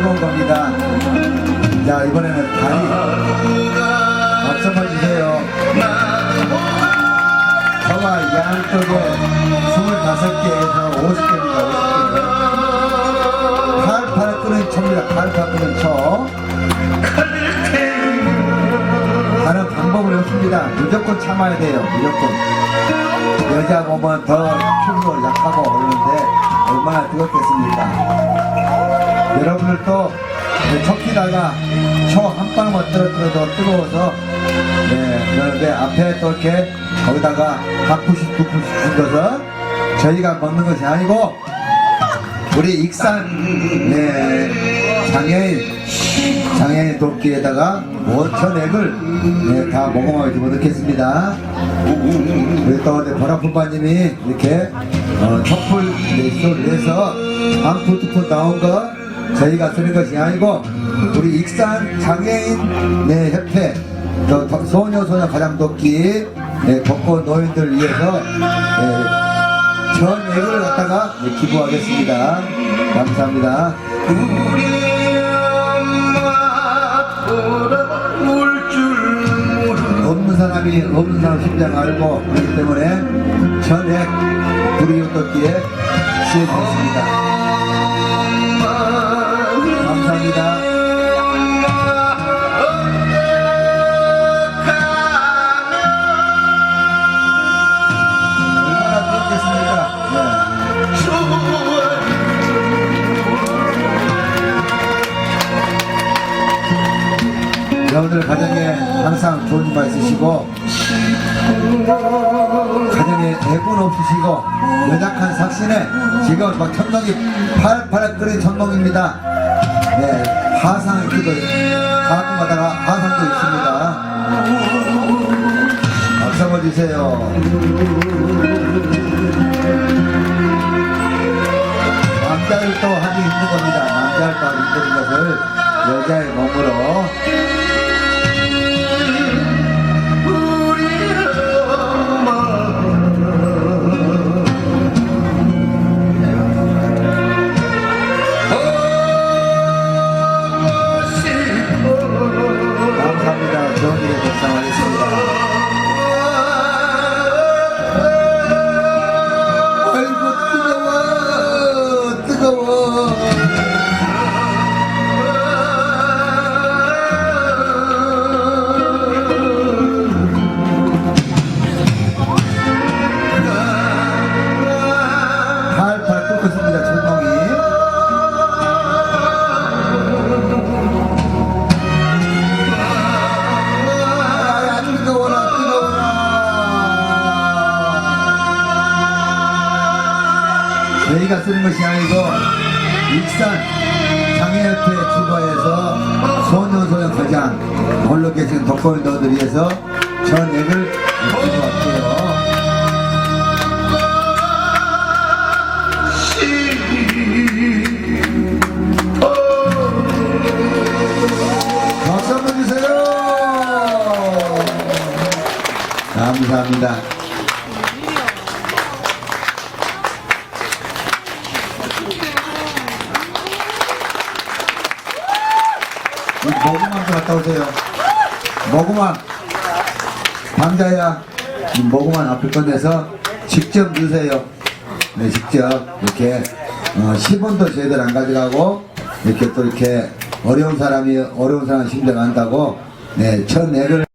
뜨거운 겁니다. 자, 이번에는 다리. 박수 한번 주세요. 저와 양쪽에 25개에서 50개입니다. 50개. 팔팔 끄는 초입니다. 팔팔 끄는 초. 다른 방법은 없습니다. 무조건 참아야 돼요. 무조건. 여자 몸은 더 피부가 약하고 그러는데 얼마나 뜨겁겠습니까? 여러분들도 척기다가 초한 방만 떨어뜨려도 뜨거워서 네, 그런데 앞에 또 이렇게 거기다가 한 푸씩 두 푸씩 준거서 저희가 먹는 것이 아니고 우리 익산 네, 장애인 장애인 돕기에다가 원천액을 네, 다 모금하게 집어넣겠습니다. 그리고 또 보라품바님이 이렇게 어, 촛불 소를 내서 한푼 두푼 나온 거 저희가 쓰는 것이 아니고 우리 익산 장애인 네, 협회 또 더- 소녀 소녀 가장 돕기 네, 복권 노인들 위해서 네, 전액을 갖다가 네, 기부하겠습니다. 감사합니다. 없는 사람이 없는 사람 심장 알고 그렇기 때문에 전액 불이웃 돕기에. 감사합니다. 여러분들 가정에 항상 좋은 일만 있으시고 가정에 애군 없으시고 연약한 삭신에 지금 막 천둥이 팔팔 끓인 천둥입니다. 네, 하상 있기도 가끔마다 하상도 있습니다. 박수 한번 주세요. 남자들도 하기 힘든 겁니다. 남자들도 하기 힘든 것을 여자의 몸으로 저희가 쓰는 것이 아니고 익산 장애협회 주거에서 소녀소녀 가장 홀로 계신 독거인들을 위해서 전액을 기부할게요. 박수 한번 주세요. 감사합니다 이 모구만 좀 갖다 오세요. 남자야, 이 모구만 앞을 꺼내서 직접 넣으세요. 네, 직접. 이렇게, 어, 10원도 저희들 안 가져가고, 이렇게 또 이렇게 어려운 사람이, 어려운 사람 심정 안다고, 네, 천 애를